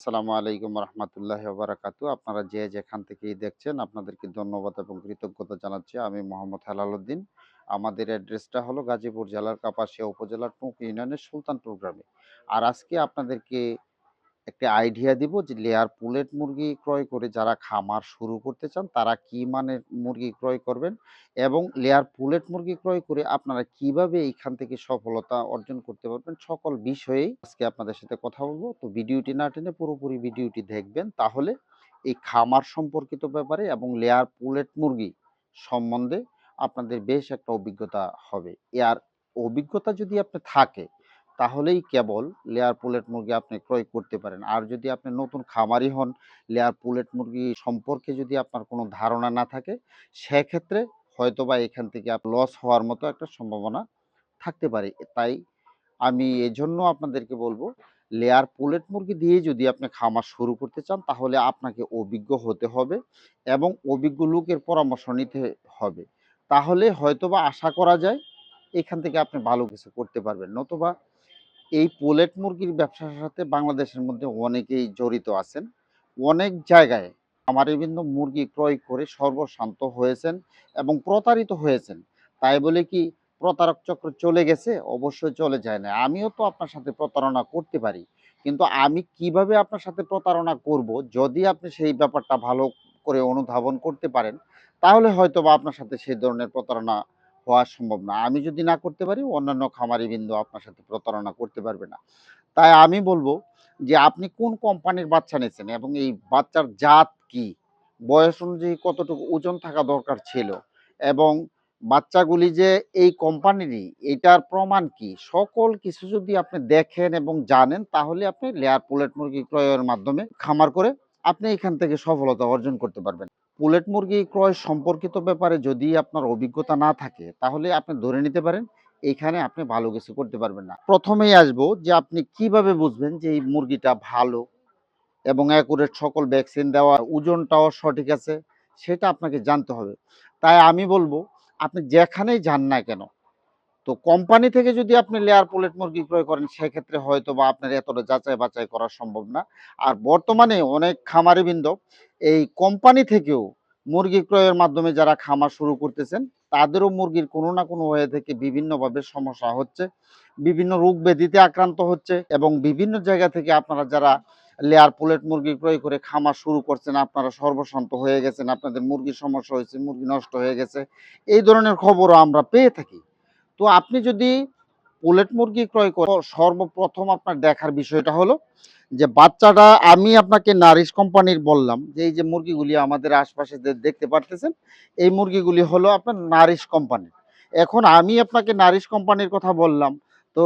আসসালামু আলাইকুম রহমতুল্লাহ বারাকাতু আপনারা যে যেখান থেকেই দেখছেন, আপনাদেরকে ধন্যবাদ এবং কৃতজ্ঞতা জানাচ্ছি। আমি মোহাম্মদ হেলালুদ্দিন আমাদের অ্যাড্রেসটা হলো গাজীপুর জেলার কাপাসিয়া উপজেলার টুঁক ইউনিয়নের সুলতানপুর গ্রামে। আর আজকে আপনাদেরকে একটা আইডিয়া দিব যে লেয়ার পুলেট মুরগি ক্রয় করে যারা খামার শুরু করতে চান, তারা কি মানের মুরগি ক্রয় করবেন? এবং লেয়ার পুলেট মুরগি ক্রয় করে আপনারা কীভাবে এইখান থেকে সফলতা অর্জন করতে পারবেন? সকল বিষয়েই আজকে আপনাদের সাথে কথা বলব। তো ভিডিওটি না টেনে পুরোপুরি ভিডিওটি দেখবেন। তাহলে এই খামার সম্পর্কিত ব্যাপারে এবং লেয়ার পুলেট মুরগি সম্বন্ধে আপনাদের বেশ একটা অভিজ্ঞতা হবে। আর অভিজ্ঞতা যদি আপনার থাকে তাহলেই কেবল লেয়ার পুলেট মুরগি আপনি ক্রয় করতে পারেন। আর যদি আপনি নতুন খামারি হন লেয়ার পুলেট মুরগি সম্পর্কে যদি আপনার কোনো ধারণা না থাকে, সেক্ষেত্রে হয়তোবা এখান থেকে লস হওয়ার মতো একটা সম্ভাবনা থাকতে পারে। তাই আমি এজন্য আপনাদেরকে বলব লেয়ার পুলেট মুরগি দিয়ে যদি আপনি খামার শুরু করতে চান, তাহলে আপনাকে অভিজ্ঞ হতে হবে এবং অভিজ্ঞ লোকের পরামর্শ নিতে হবে। তাহলে হয়তোবা আশা করা যায়, এখান থেকে আপনি ভালো কিছু করতে পারবেন। নতুবা এই পোলেট মুরগির ব্যবসার সাথে বাংলাদেশের মধ্যে অনেকেই জড়িত আছেন। অনেক জায়গায় আমার বিভিন্ন মুরগি ক্রয় করে সর্বশান্ত হয়েছেন এবং প্রতারিত হয়েছেন। তাই বলে কি প্রতারক চক্র চলে গেছে? অবশ্যই চলে যায় না। আমিও তো আপনার সাথে প্রতারণা করতে পারি। কিন্তু আমি কীভাবে আপনার সাথে প্রতারণা করব? যদি আপনি সেই ব্যাপারটা ভালো করে অনুধাবন করতে পারেন, তাহলে হয়তো বা আপনার সাথে সেই ধরনের প্রতারণা হওয়া সম্ভব না। আমি যদি না করতে পারি, অন্যান্য খামারি বিন্দু আপনার সাথে প্রতারণা করতে পারবে না। তাই আমি বলব যে, আপনি কোন কোম্পানির বাচ্চা নিয়েছেন এবং এই বাচ্চার জাত কি? বয়স অনুযায়ী কতটুকু ওজন থাকা দরকার ছিল? এবং বাচ্চাগুলি যে এই কোম্পানিরই, এটার প্রমাণ কি? সকল কিছু যদি আপনি দেখেন এবং জানেন, তাহলে আপনি লেয়ার, পুলেট মুরগি ক্রয়ের মাধ্যমে খামার করে আপনি এখান থেকে সফলতা অর্জন করতে পারবেন। পুলেট মুরগি ক্রয় সম্পর্কিত ব্যাপারে যদি আপনার অভিজ্ঞতা না থাকে, তাহলে আপনি ধরে নিতে পারেন, এখানে আপনি ভালো কিছু করতে পারবেন না। প্রথমেই আসব যে আপনি কীভাবে বুঝবেন যে এই মুরগিটা ভালো এবং অ্যাকুরেট সকল ভ্যাকসিন দেওয়া, ওজনটাও সঠিক আছে, সেটা আপনাকে জানতে হবে। তাই আমি বলব, আপনি যেখানেই যান না কেন তো কোম্পানি থেকে যদি আপনি লেয়ার পুলেট মুরগি ক্রয় করেন, সেক্ষেত্রে হয়তো বা আপনার এতটা যাচাই বাছাই করা সম্ভব না। আর বর্তমানে অনেক খামারিবৃন্দ এই কোম্পানি থেকেও মুরগি ক্রয়ের মাধ্যমে যারা খামার শুরু করতেছেন, তাদেরও মুরগির কোনো না কোনো হয়ে থেকে বিভিন্নভাবে সমস্যা হচ্ছে, বিভিন্ন রোগ ব্যাধিতে আক্রান্ত হচ্ছে এবং বিভিন্ন জায়গা থেকে আপনারা যারা লেয়ার পুলেট মুরগি ক্রয় করে খামার শুরু করছেন, আপনারা সর্বশান্ত হয়ে গেছেন, আপনাদের মুরগির সমস্যা হয়েছে, মুরগি নষ্ট হয়ে গেছে। এই ধরনের খবরও আমরা পেয়ে থাকি। তো আপনি যদি পোলেট মুরগি ক্রয় করেন সর্বপ্রথম আপনার দেখার বিষয়টা হলো যে বাচ্চাটা আমি আপনাকে নারিশ কোম্পানির বললাম যে এই যে মুরগিগুলি আমাদের আশপাশে দেখতে পারতেছেন, এই মুরগিগুলি হলো আপনার নারিশ কোম্পানির এখন আমি আপনাকে নারিশ কোম্পানির কথা বললাম, তো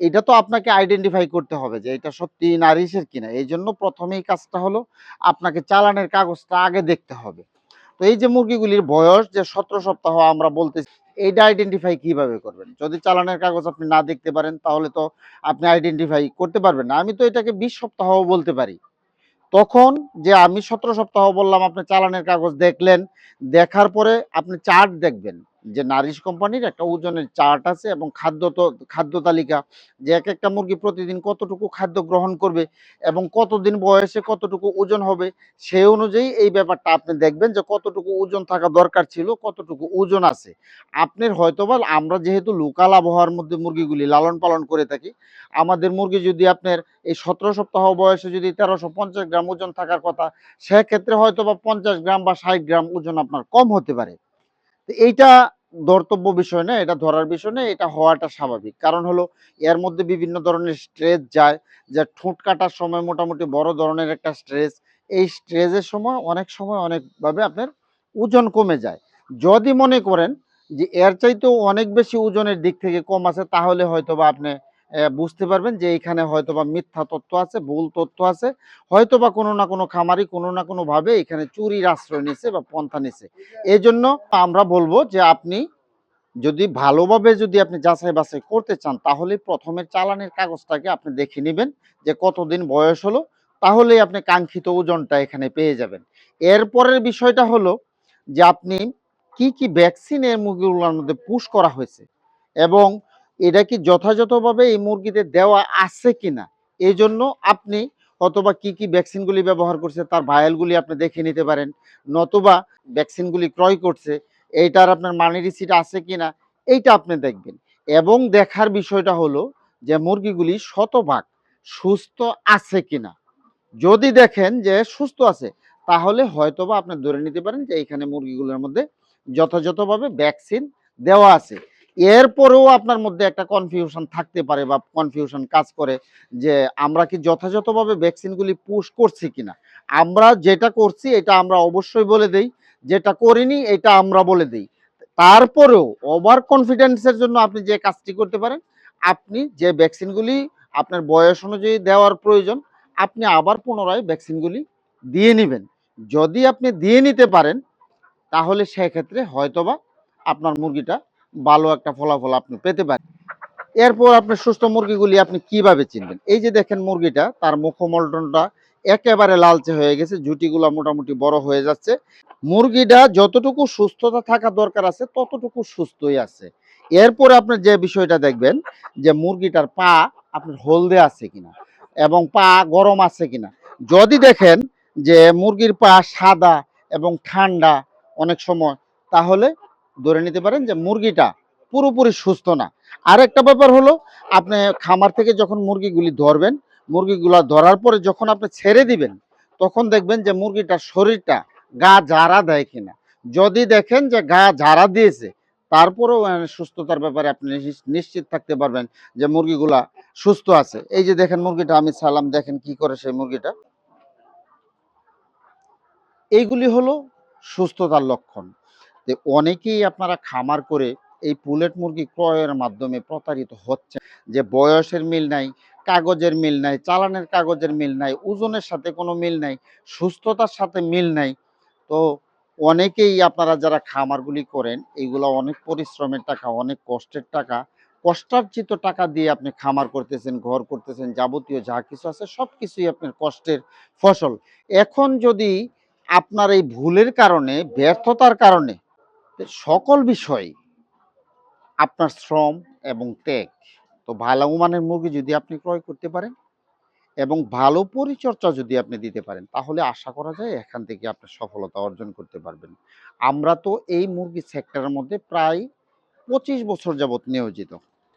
এটা তো আপনাকে আইডেন্টিফাই করতে হবে যে এটা সত্যি নারিশের কিনা। এই জন্য প্রথমেই কাজটা হলো আপনাকে চালানের কাগজটা আগে দেখতে হবে। তো এই যে মুরগিগুলির বয়স যে সতেরো সপ্তাহ আমরা বলতেছি এইটা আইডেন্টিফাই কীভাবে করবেন? যদি চালানের কাগজ আপনি না দেখতে পারেন, তাহলে তো আপনি আইডেন্টিফাই করতে পারবেন না। আমি তো এটাকে বিশ সপ্তাহ বলতে পারি। তখন যে আমি সতেরো সপ্তাহ বললাম, আপনি চালানের কাগজ দেখলেন, দেখার পরে আপনি চার্ট দেখবেন। যে নারিশ কোম্পানির একটা ওজনের চার্ট আছে এবং খাদ্য তো, খাদ্য তালিকা যে এক একটা মুরগি প্রতিদিন কতটুকু খাদ্য গ্রহণ করবে এবং কতদিন বয়সে কতটুকু ওজন হবে সেই অনুযায়ী এই ব্যাপারটা আপনি দেখবেন যে কতটুকু ওজন থাকা দরকার ছিল, কতটুকু ওজন আছে। আপনার হয়তোবা আমরা যেহেতু লোকাল আবহাওয়ার মধ্যে মুরগিগুলি লালন পালন করে থাকি, আমাদের মুরগি যদি আপনার এই সতেরো সপ্তাহ বয়সে যদি তেরোশো পঞ্চাশ গ্রাম ওজন থাকার কথা, সেক্ষেত্রে হয়তো বা পঞ্চাশ গ্রাম বা ষাট গ্রাম ওজন আপনার কম হতে পারে। এইটা ধর্তব্য বিষয় না, এটা ধরার বিষয় না, এটা হওয়াটা স্বাভাবিক। কারণ হলো, এর মধ্যে বিভিন্ন ধরনের স্ট্রেস যায়, যা ঠোঁট কাটার সময় মোটামুটি বড় ধরনের একটা স্ট্রেস এই স্ট্রেসের সময় অনেক সময় অনেকভাবে আপনার ওজন কমে যায়। যদি মনে করেন যে, এর চাইতেও অনেক বেশি ওজনের দিক থেকে কম আছে, তাহলে হয়তো বা আপনি বুঝতে পারবেন যে এখানে হয়তোবা মিথ্যা তথ্য আছে, ভুল তথ্য আছে। হয়তোবা কোনো না কোনো খামারি কোনো না কোনো ভাবে এখানে চুরির আশ্রয় নিছে বা পন্থা নিছে। এই জন্য আমরা বলব যে আপনি যদি ভালোভাবে যদি আপনি যাচাই বাছাই করতে চান, তাহলে প্রথমে চালানের কাগজটাকে আপনি দেখে নেবেন যে কতদিন বয়স হলো, তাহলেই আপনি কাঙ্ক্ষিত ওজনটা এখানে পেয়ে যাবেন। এরপরের বিষয়টা হলো যে আপনি কি কি ভ্যাকসিন এই মুরগিগুলোর মধ্যে পুশ করা হয়েছে এবং এটা কি যথাযথভাবে এই মুরগিতে দেওয়া আছে কিনা? এই জন্য আপনি অথবা কি কি ভ্যাকসিনগুলি ব্যবহার করছে তার ভায়ালগুলি আপনি দেখে নিতে পারেন, নতুবা ভ্যাকসিনগুলি ক্রয় করছে, এইটার আপনার মানি রিসিট আছে কিনা, এইটা আপনি দেখবেন। এবং দেখার বিষয়টা হলো যে মুরগিগুলি শতভাগ সুস্থ আছে কিনা। যদি দেখেন যে সুস্থ আছে, তাহলে হয়তোবা আপনি ধরে নিতে পারেন যে এখানে মুরগিগুলোর মধ্যে যথাযথভাবে ভ্যাকসিন দেওয়া আছে। এরপরেও আপনার মধ্যে একটা কনফিউশন থাকতে পারে বা কনফিউশন কাজ করে যে আমরা কি যথাযথভাবে ভ্যাকসিনগুলি পুশ করছি কিনা? আমরা যেটা করছি এটা আমরা অবশ্যই বলে দেই, যেটা করিনি এটা আমরা বলে দেই। তারপরেও ওভার কনফিডেন্সের জন্য আপনি যে কাজটি করতে পারেন, আপনি যে ভ্যাকসিনগুলি আপনার বয়স অনুযায়ী দেওয়ার প্রয়োজন, আপনি আবার পুনরায় ভ্যাকসিনগুলি দিয়ে নেবেন। যদি আপনি দিয়ে নিতে পারেন, তাহলে সেক্ষেত্রে হয়তোবা আপনার মুরগিটা ভালো একটা ফলাফল আপনি পেতে পারেন। এরপর আপনি সুস্থ মুরগিগুলি আপনি কীভাবে চিনবেন? এই যে দেখেন মুরগিটা, তার মুখমণ্ডলটা একেবারে লালচে হয়ে গেছে জুটিগুলা মোটামুটি বড় হয়ে যাচ্ছে। মুরগিটা যতটুকু সুস্থতা থাকা দরকার আছে, ততটুকু সুস্থই আছে। এরপর আপনি যে বিষয়টা দেখবেন, যে মুরগিটার পা আপনার হলদে আছে কিনা এবং পা গরম আছে কিনা। যদি দেখেন যে মুরগির পা সাদা এবং ঠান্ডা অনেক সময়, তাহলে ধরে নিতে পারেন যে মুরগিটা পুরোপুরি সুস্থ না। আর একটা ব্যাপার হলো, আপনি খামার থেকে যখন মুরগিগুলি ধরবেন, মুরগিগুলা ধরার পরে যখন আপনি ছেড়ে দিবেন, তখন দেখবেন যে মুরগিটার শরীরটা গা ঝাড়া দেয় কিনা। যদি দেখেন যে গা ঝাড়া দিয়েছে, তারপরেও সুস্থতার ব্যাপারে আপনি নিশ- নিশ্চিত থাকতে পারবেন যে মুরগিগুলা সুস্থ আছে। এই যে দেখেন মুরগিটা, আমি সালাম দেখেন কি করে সেই মুরগিটা। এইগুলি হলো সুস্থতার লক্ষণ। যে অনেকেই আপনারা খামার করে এই পুলেট মুরগি ক্রয়ের মাধ্যমে প্রতারিত হচ্ছে যে বয়সের মিল নাই, কাগজের মিল নাই, চালানের কাগজের মিল নাই, ওজনের সাথে কোনো মিল নাই, সুস্থতার সাথে মিল নাই। তো অনেকেই আপনারা যারা খামারগুলি করেন, এইগুলো অনেক পরিশ্রমের টাকা, অনেক কষ্টের টাকা, কষ্টার্জিত টাকা দিয়ে আপনি খামার করতেছেন, ঘর করতেছেন, যাবতীয় যা কিছু আছে সব কিছুই আপনার কষ্টের ফসল। এখন যদি আপনার এই ভুলের কারণে, ব্যর্থতার কারণে সকল বিষয় আপনার শ্রম এবং ত্যাগ। তো ভালো মানের মুরগি যদি আপনি ক্রয় করতে পারেন এবং ভালো পরিচর্যা যদি আপনি দিতে পারেন, তাহলে আশা করা যায় এখান থেকে আপনি সফলতা অর্জন করতে পারবেন। আমরা তো এই মুরগি সেক্টরের মধ্যে প্রায় পঁচিশ বছর যাবৎ নিয়োজিত।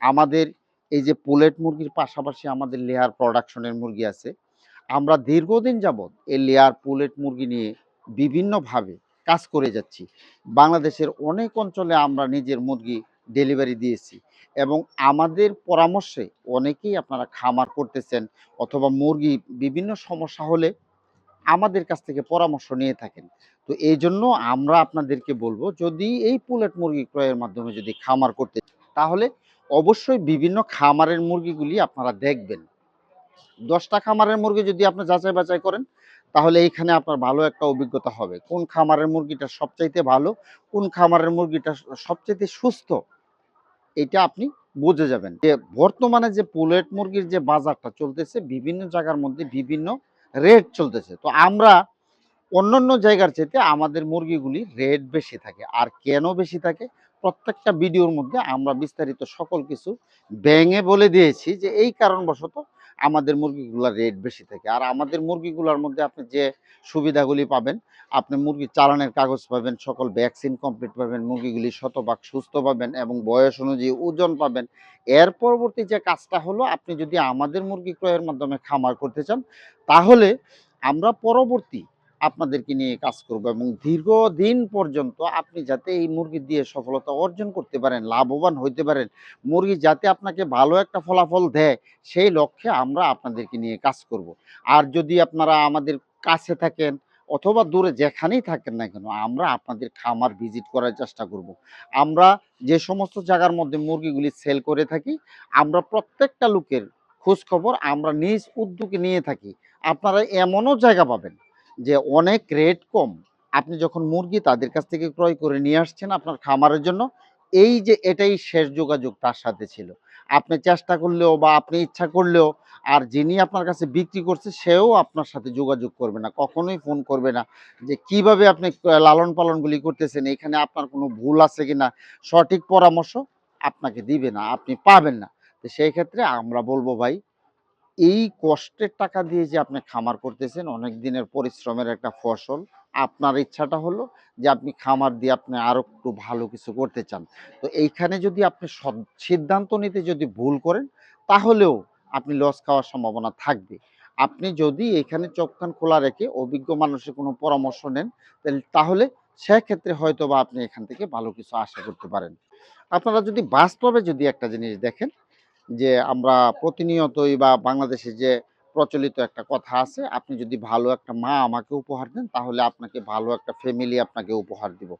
আমাদের এই যে পুলেট মুরগির পাশাপাশি আমাদের লেয়ার প্রোডাকশনের মুরগি আছে, আমরা দীর্ঘদিন যাবৎ এই লেয়ার পুলেট মুরগি নিয়ে বিভিন্নভাবে কাজ করে যাচ্ছি। বাংলাদেশের অনেক অঞ্চলে আমরা নিজের মুরগি ডেলিভারি দিয়েছি এবং আমাদের পরামর্শে অনেকেই আপনারা খামার করতেছেন অথবা মুরগি বিভিন্ন সমস্যা হলে আমাদের কাছ থেকে পরামর্শ নিয়ে থাকেন। তো এই জন্য আমরা আপনাদেরকে বলব, যদি এই পুলেট মুরগি ক্রয়ের মাধ্যমে যদি খামার করতে তাহলে অবশ্যই বিভিন্ন খামারের মুরগিগুলি আপনারা দেখবেন। দশটা খামারের মুরগি যদি আপনি যাচাই বাছাই করেন তাহলে এইখানে আপনার ভালো একটা অভিজ্ঞতা হবে। কোন খামারের মুরগিটা সবচাইতে ভালো, কোন খামারের মুরগিটা সবচাইতে সুস্থ, এটা আপনি বুঝে যাবেন। যে বর্তমানে যে পুলেট মুরগির যে বাজারটা চলতেছে, বিভিন্ন জায়গার মধ্যে বিভিন্ন রেট চলতেছে। তো আমরা অন্যান্য জায়গার চাইতে আমাদের মুরগিগুলি রেট বেশি থাকে। আর কেন বেশি থাকে? প্রত্যেকটা ভিডিওর মধ্যে আমরা বিস্তারিত সকল কিছু ব্যাঙে বলে দিয়েছি যে এই কারণবশত আমাদের মুরগিগুলোর রেট বেশি থাকে। আর আমাদের মুরগিগুলার মধ্যে আপনি যে সুবিধাগুলি পাবেন, আপনি মুরগি চালানের কাগজ পাবেন, সকল ভ্যাকসিন কমপ্লিট পাবেন, মুরগিগুলি শতভাগ সুস্থ পাবেন এবং বয়স অনুযায়ী ওজন পাবেন। এর পরবর্তী যে কাজটা হলো, আপনি যদি আমাদের মুরগি ক্রয়ের মাধ্যমে খামার করতে চান, তাহলে আমরা পরবর্তী আপনাদেরকে নিয়ে কাজ করব এবং দীর্ঘদিন পর্যন্ত আপনি যাতে এই মুরগি দিয়ে সফলতা অর্জন করতে পারেন, লাভবান হইতে পারেন, মুরগি যাতে আপনাকে ভালো একটা ফলাফল দেয়, সেই লক্ষ্যে আমরা আপনাদেরকে নিয়ে কাজ করব। আর যদি আপনারা আমাদের কাছে থাকেন অথবা দূরে যেখানেই থাকেন না কেন, আমরা আপনাদের খামার ভিজিট করার চেষ্টা করব। আমরা যে সমস্ত জায়গার মধ্যে মুরগিগুলি সেল করে থাকি, আমরা প্রত্যেকটা লোকের খোঁজ খবর আমরা নিজ উদ্যোগে নিয়ে থাকি। আপনারা এমনও জায়গা পাবেন যে অনেক রেট কম, আপনি যখন মুরগি তাদের কাছ থেকে ক্রয় করে নিয়ে আসছেন আপনার খামারের জন্য, এই যে এটাই শেষ যোগাযোগ তার সাথে ছিল। আপনি চেষ্টা করলেও বা আপনি ইচ্ছা করলেও আর যিনি আপনার কাছে বিক্রি করছে সেও আপনার সাথে যোগাযোগ করবে না, কখনোই ফোন করবে না যে কীভাবে আপনি লালন পালনগুলি করতেছেন, এখানে আপনার কোনো ভুল আছে কিনা, সঠিক পরামর্শ আপনাকে দিবে না, আপনি পাবেন না। তো সেই ক্ষেত্রে আমরা বলব ভাই এই কষ্টের টাকা দিয়ে যে আপনি খামার করতেছেন, অনেক দিনের পরিশ্রমের একটা ফসল। আপনার ইচ্ছাটা হলো যে আপনি খামার দিয়ে আপনি আরও একটু ভালো কিছু করতে চান। তো এইখানে যদি আপনি সদ সিদ্ধান্ত নিতে যদি ভুল করেন, তাহলেও আপনি লস খাওয়ার সম্ভাবনা থাকবে। আপনি যদি এখানে চোখ কান খোলা রেখে অভিজ্ঞ মানুষের কোনো পরামর্শ নেন তাহলে সেক্ষেত্রে হয়তো বা আপনি এখান থেকে ভালো কিছু আশা করতে পারেন। আপনারা যদি বাস্তবে যদি একটা জিনিস দেখেন যে আমরা প্রতিনিয়তই বা বাংলাদেশে যে প্রচলিত একটা কথা আছে, আপনি যদি ভালো একটা মা আমাকে উপহার দেন, তাহলে আপনাকে ভালো একটা ফ্যামিলি আপনাকে উপহার দিব।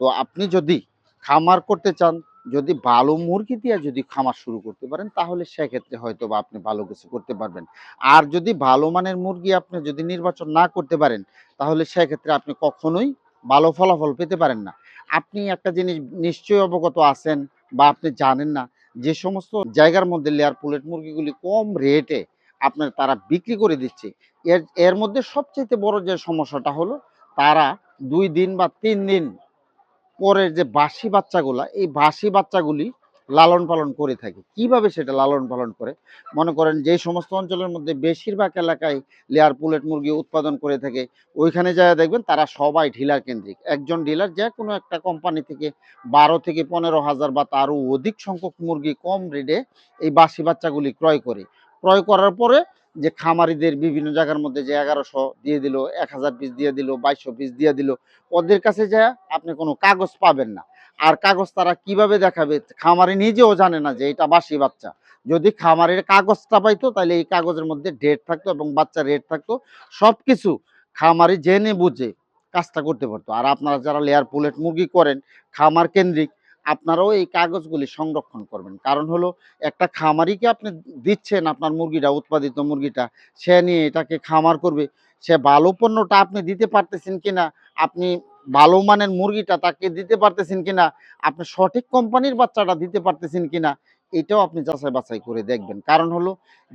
তো আপনি যদি খামার করতে চান, যদি ভালো মুরগি দিয়ে যদি খামার শুরু করতে পারেন, তাহলে সেক্ষেত্রে হয়তো বা আপনি ভালো কিছু করতে পারবেন। আর যদি ভালো মানের মুরগি আপনি যদি নির্বাচন না করতে পারেন, তাহলে সেক্ষেত্রে আপনি কখনোই ভালো ফলাফল পেতে পারেন না। আপনি একটা জিনিস নিশ্চয়ই অবগত আছেন বা আপনি জানেন না যে সমস্ত জায়গার মধ্যে লেয়ার পুলেট মুরগিগুলি কম রেটে আপনার তারা বিক্রি করে দিচ্ছে। এর এর মধ্যে সবচেয়ে বড় যে সমস্যাটা হলো তারা দুই দিন বা তিন দিন পরের যে বাসি বাচ্চাগুলা, এই বাসি বাচ্চাগুলি লালন-পালন করে থাকে। কীভাবে সেটা লালন-পালন করে? মনে করেন যেই সমস্ত অঞ্চলের মধ্যে বেশিরভাগ এলাকায় লেয়ার পুলেট মুরগি উৎপাদন করে থাকে, ওইখানে যায়া দেখবেন তারা সবাই ডিলার কেন্দ্রিক। একজন ডিলার যে কোনো একটা কোম্পানি থেকে ১২ থেকে ১৫,০০০ বা তারও অধিক সংখ্যক মুরগি কম রেটে এই বাসি বাচ্চাগুলি ক্রয় করে। ক্রয় করার পরে যে খামারিদের বিভিন্ন জায়গার মধ্যে যে এগারোশো দিয়ে দিল, ১০০০ পিস দিয়ে দিল, ২২০০ পিস দিয়ে দিল। ওদের কাছে যা আপনি কোনো কাগজ পাবেন না। আর কাগজ তারা কীভাবে দেখাবে? খামারি নিজেও জানে না যে এটা বাসি বাচ্চা। যদি খামারের কাগজটা পাইতো তাহলে এই কাগজের মধ্যে ডেট থাকতো এবং বাচ্চার রেট থাকতো। সব কিছু খামারি জেনে বুঝে কাজটা করতে পারতো। আর আপনারা যারা লেয়ার পুলেট মুরগি করেন খামার কেন্দ্রিক, আপনারাও এই কাগজগুলি সংরক্ষণ করবেন। কারণ হলো একটা খামারিকে আপনি দিচ্ছেন আপনার মুরগিটা, উৎপাদিত মুরগিটা, সে নিয়ে এটাকে খামার করবে। সে ভালো পণ্যটা আপনি দিতে পারতেছেন কিনা, আপনি ভালো মানের মুরগিটা তাকে দিতে পারতেছেন কিনা, আপনি সঠিক কোম্পানির বাচ্চাটা দিতে পারতেছেন কিনা, এটাও আপনি যাচাই-বাছাই করে দেখবেন। কারণ হলো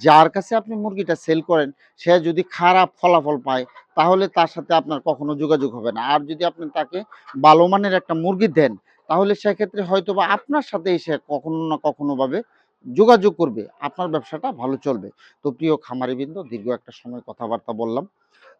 যার কাছে আপনি মুরগিটা সেল করেন, সে যদি খারাপ ফলাফল পায়, তাহলে তার সাথে আপনার কখনো যোগাযোগ হবে না। আর যদি আপনি তাকে ভালো মানের একটা মুরগি দেন, তাহলে সেক্ষেত্রে হয়তো বা আপনার সাথেই সে কখনো না কখনোভাবে যোগাযোগ করবে। আপনার ব্যবসাটা ভালো চলবে। তো প্রিয় খামারিবৃন্দ দীর্ঘ একটা সময় কথাবার্তা বললাম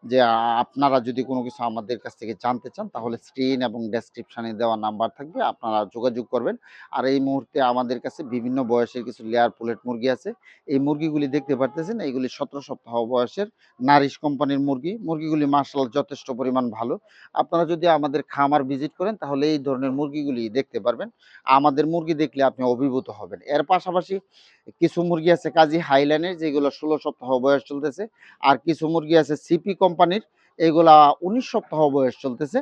যে আপনারা যদি কোনো কিছু আমাদের কাছ থেকে জানতে চান, তাহলে স্ক্রিন এবং ডেসক্রিপশনে দেওয়া নাম্বার থাকবে। আপনারা যোগাযোগ করবেন। আর এই মুহূর্তে আমাদের কাছে বিভিন্ন বয়সের কিছু লেয়ার পুলেট মুরগি আছে। এই মুরগিগুলি দেখতে পারতেছেন, এইগুলি ১৭ সপ্তাহ বয়সের নারিশ কোম্পানির মুরগি। মুরগিগুলি মাশাআল্লাহ যথেষ্ট পরিমাণ ভালো। আপনারা যদি আমাদের খামার ভিজিট করেন, তাহলে এই ধরনের মুরগিগুলি দেখতে পারবেন। আমাদের মুরগি দেখলে আপনি অভিভূত হবেন। এর পাশাপাশি কিছু মুরগি আছে কাজী হাইল্যান্ডের, যেগুলো ১৬ সপ্তাহ বয়স চলতেছে। আর কিছু মুরগি আছে সিপি কোম্পানির এইগুলা ১৯ সপ্তাহ বয়স চলতেছে।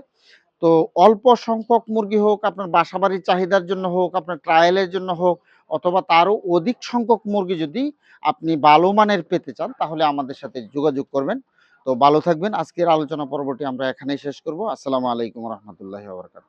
তো অল্প সংখ্যক মুরগি হোক, আপনার বাসাবাড়ির চাহিদার জন্য হোক, আপনার ট্রায়ালের জন্য হোক অথবা তারও অধিক সংখ্যক মুরগি যদি আপনি ভালো মানের পেতে চান তাহলে আমাদের সাথে যোগাযোগ করবেন। তো ভালো থাকবেন। আজকের আলোচনা পর্বটি আমরা এখানেই শেষ করব। আসসালামু আলাইকুম রহমতুল্লাহ বরকাত।